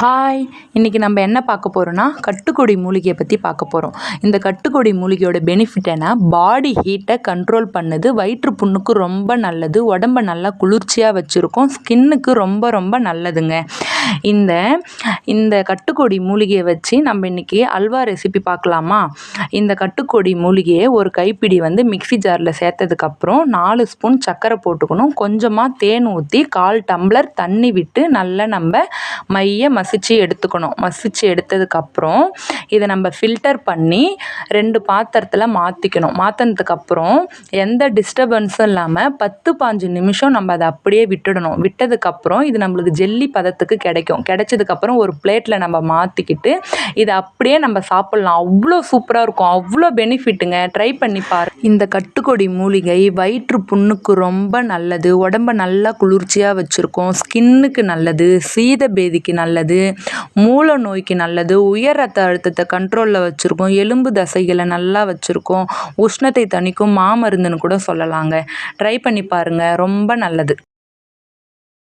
Hi இன்றைக்கி நம்ம என்ன பார்க்க போகிறோன்னா கட்டுக்கொடி மூலிகையை பற்றி பார்க்க போகிறோம் இந்த கட்டுக்கொடி மூலிகையோட பெனிஃபிட் என்ன? பாடி ஹீட்டை கண்ட்ரோல் பண்ணுது. வயிற்று புண்ணுக்கு ரொம்ப நல்லது. உடம்ப நல்லா குளிர்ச்சியாக வச்சுருக்கும். ஸ்கின்னுக்கு ரொம்ப ரொம்ப நல்லதுங்க. இந்த இந்த கட்டுக்கொடி மூலிகையை வச்சு நம்ம இன்றைக்கி அல்வா ரெசிபி பார்க்கலாமா? இந்த கட்டுக்கொடி மூலிகையை ஒரு கைப்பிடி வந்து மிக்ஸி ஜாரில் சேர்த்ததுக்கப்புறம் நாலு ஸ்பூன் சர்க்கரை போட்டுக்கணும். கொஞ்சமாக தேன் ஊற்றி கால் டம்ளர் தண்ணி விட்டு நல்லா நம்ம மைய மசிச்சு எடுத்துக்கணும். மசிச்சு எடுத்ததுக்கப்புறம் இதை நம்ம ஃபில்டர் பண்ணி ரெண்டு பாத்திரத்தில் மாற்றிக்கணும் மாற்றினதுக்கப்புறம் எந்த டிஸ்டர்பன்ஸும் இல்லாமல் பத்து பாஞ்சு நிமிஷம் நம்ம அதை அப்படியே விட்டுடணும். விட்டதுக்கப்புறம் இது நம்மளுக்கு ஜெல்லி பதத்துக்கு கிடைக்கும். கிடைச்சதுக்கப்புறம் ஒரு பிளேட்டில் நம்ம மாற்றிக்கிட்டு இதை அப்படியே நம்ம சாப்பிட்லாம். அவ்வளோ சூப்பராக இருக்கும். அவ்வளோ பெனிஃபிட்டுங்க ட்ரை பண்ணி பாரு. இந்த கட்டுக்கொடி மூலிகை வயிற்று புண்ணுக்கு ரொம்ப நல்லது. உடம்ப நல்லா குளிர்ச்சியாக வச்சுருக்கோம். ஸ்கின்னுக்கு நல்லது. சீத பேதிக்கு நல்லது. மூல நோய்க்கு நல்லது. உயர் ரத்த அழுத்தத்தை கண்ட்ரோலில் வச்சுருக்கோம். எலும்பு தசைகளை நல்லா வச்சுருக்கோம். உஷ்ணத்தை தணிக்கும் மாமருந்துன்னு கூட சொல்லலாங்க. ட்ரை பண்ணி பாருங்கள் ரொம்ப நல்லது.